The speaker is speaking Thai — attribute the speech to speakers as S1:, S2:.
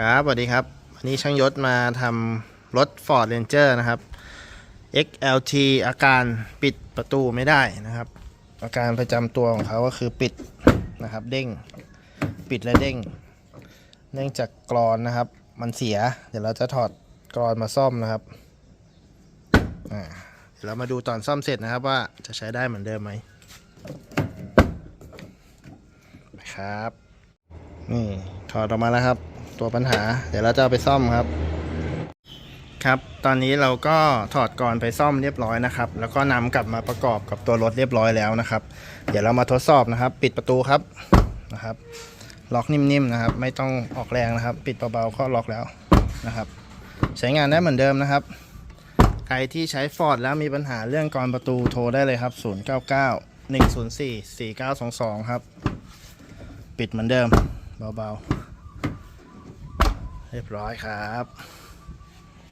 S1: ครับสวัสดีครับวันนี้ช่างยศมาทำรถ Ford Ranger นะครับ XLT อาการปิดประตูไม่ได้นะครับ อาการประจำตัวของเขาก็คือปิดนะครับ เด้งปิดและเด้ง เนื่องจากกรอนนะครับ มันเสีย เดี๋ยวเราจะถอดกรอนมาซ่อมนะครับเดี๋ยวเรามาดูตอนซ่อมเสร็จนะครับว่าจะใช้ได้เหมือนเดิมไหมครับนี่ถอดออกมาแล้วครับ ตัวปัญหา เดี๋ยวเราจะเอาไปซ่อมครับ ครับ ตอนนี้เราก็ถอดก่อนไปซ่อมเรียบร้อยนะครับ แล้วก็นำกลับมาประกอบกับตัวรถเรียบร้อยแล้วนะครับ เดี๋ยวเรามาทดสอบนะครับ ปิดประตูครับนะครับ ล็อกนิ่มๆนะครับ ไม่ต้องออกแรงนะครับ ปิดเบาๆก็ล็อกแล้วนะครับ ใช้งานได้เหมือนเดิมนะครับใครที่ใช้ Ford แล้วมีปัญหาเรื่องกรอนประตูโทรได้เลยครับ 099 104 4922 ครับ ปิดเหมือนเดิม เบา ๆ เรียบร้อยครับ